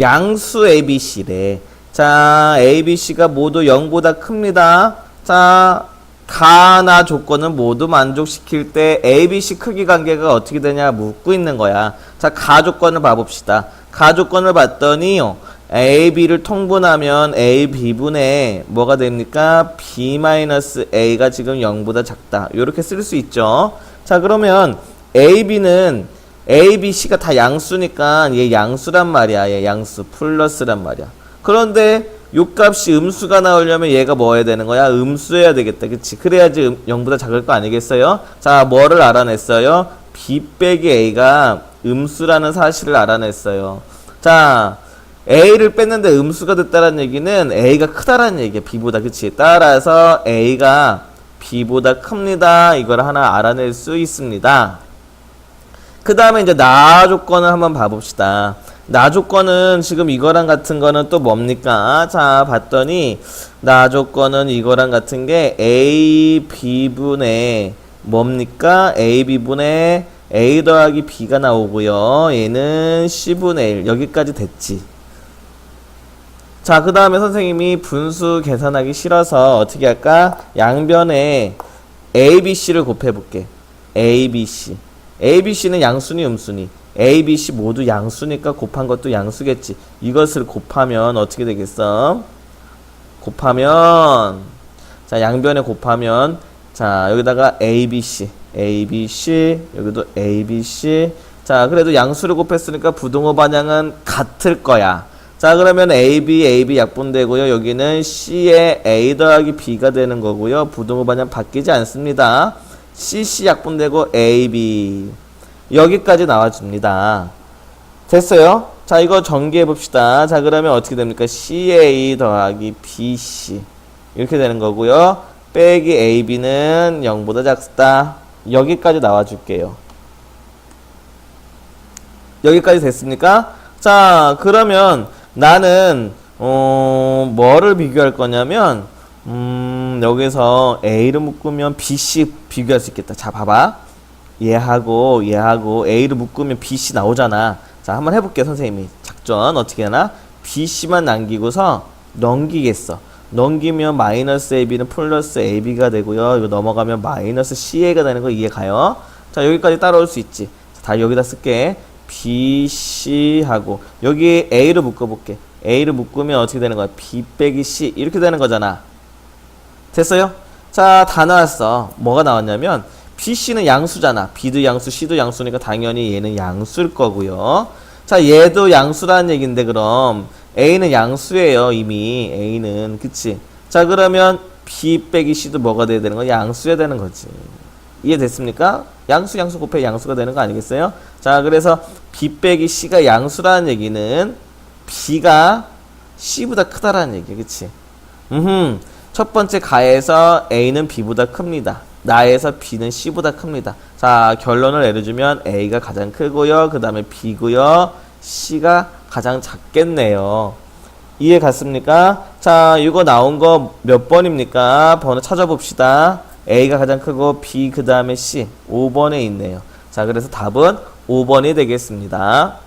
양수 ABC래. 자, ABC가 모두 0보다 큽니다. 자, 가나 조건을 모두 만족시킬 때 ABC 크기 관계가 어떻게 되냐 묻고 있는 거야. 자, 가 조건을 봐봅시다. 가 조건을 봤더니요. AB를 통분하면 AB분의 뭐가 됩니까? B-A가 지금 0보다 작다. 이렇게 쓸 수 있죠. 자, 그러면 AB는 A, B, C가 다 양수니까 얘 양수란 말이야. 얘 양수 플러스란 말이야. 그런데 요 값이 음수가 나오려면 얘가 뭐 해야 되는 거야? 음수해야 되겠다. 그치? 그래야지 음, 0보다 작을 거 아니겠어요? 자, 뭐를 알아냈어요? B 빼기 A가 음수라는 사실을 알아냈어요. 자, A를 뺐는데 음수가 됐다는 얘기는 A가 크다라는 얘기야. B보다. 그치? 따라서 A가 B보다 큽니다. 이걸 하나 알아낼 수 있습니다. 그 다음에 이제 나 조건을 한번 봐봅시다. 나 조건은 지금 이거랑 같은 거는 또 뭡니까? 자, 봤더니 나 조건은 이거랑 같은 게 A, B분의 뭡니까? A, B분의 A 더하기 B가 나오고요. 얘는 C분의 1. 여기까지 됐지. 자, 그 다음에 선생님이 분수 계산하기 싫어서 어떻게 할까? 양변에 A, B, C를 곱해볼게. A, B, C. A, B, C는 양수니 음수니? A, B, C 모두 양수니까 곱한 것도 양수겠지. 이것을 곱하면 어떻게 되겠어? 곱하면 자 양변에 곱하면 자 여기다가 A, B, C, A, B, C 여기도 A, B, C 자 그래도 양수를 곱했으니까 부등호 반향은 같을 거야. 자 그러면 A, B, A, B 약분되고요. 여기는 C에 A 더하기 B가 되는 거고요. 부등호 반향 바뀌지 않습니다. C, C 약분되고 A, B 여기까지 나와줍니다. 됐어요? 자, 이거 전개해 봅시다. 자, 그러면 어떻게 됩니까? CA 더하기 BC. 이렇게 되는 거고요. 빼기 AB는 0보다 작다. 여기까지 나와줄게요. 여기까지 됐습니까? 자, 그러면 나는, 어, 뭐를 비교할 거냐면, 음, 여기서 A를 묶으면 BC 비교할 수 있겠다. 자, 봐봐. 얘하고 얘하고 A를 묶으면 BC 나오잖아. 자, 한번 해볼게요, 선생님이. 작전 어떻게 하나? BC만 남기고서 넘기겠어. 넘기면 마이너스 AB는 플러스 AB가 되고요. 이거 넘어가면 마이너스 CA가 되는 거 이해 가요? 자, 여기까지 따라올 수 있지. 자, 다 여기다 쓸게. BC하고 여기 A를 묶어볼게. A를 묶으면 어떻게 되는 거야? B 빼기 C 이렇게 되는 거잖아. 됐어요? 자, 다 나왔어. 뭐가 나왔냐면 BC는 양수잖아. B도 양수, C도 양수니까 당연히 얘는 양수일 거고요. 자, 얘도 양수라는 얘긴데 그럼 A는 양수예요, 이미. A는 그치? 자, 그러면 B 빼기 C도 뭐가 돼야 되는 거야? 양수여야 되는 거지. 이해됐습니까? 양수 양수 곱해 양수가 되는 거 아니겠어요? 자, 그래서 B 빼기 C가 양수라는 얘기는 B가 C보다 크다라는 얘기야. 그치? 음, 첫 번째 가에서 A는 B보다 큽니다. 나에서 B는 C보다 큽니다. 자, 결론을 내려주면 A가 가장 크고요. 그 다음에 B고요. C가 가장 작겠네요. 이해 갔습니까? 자, 이거 나온 거 몇 번입니까? 번호 찾아봅시다. A가 가장 크고 B 그 다음에 C 5번에 있네요. 자, 그래서 답은 5번이 되겠습니다.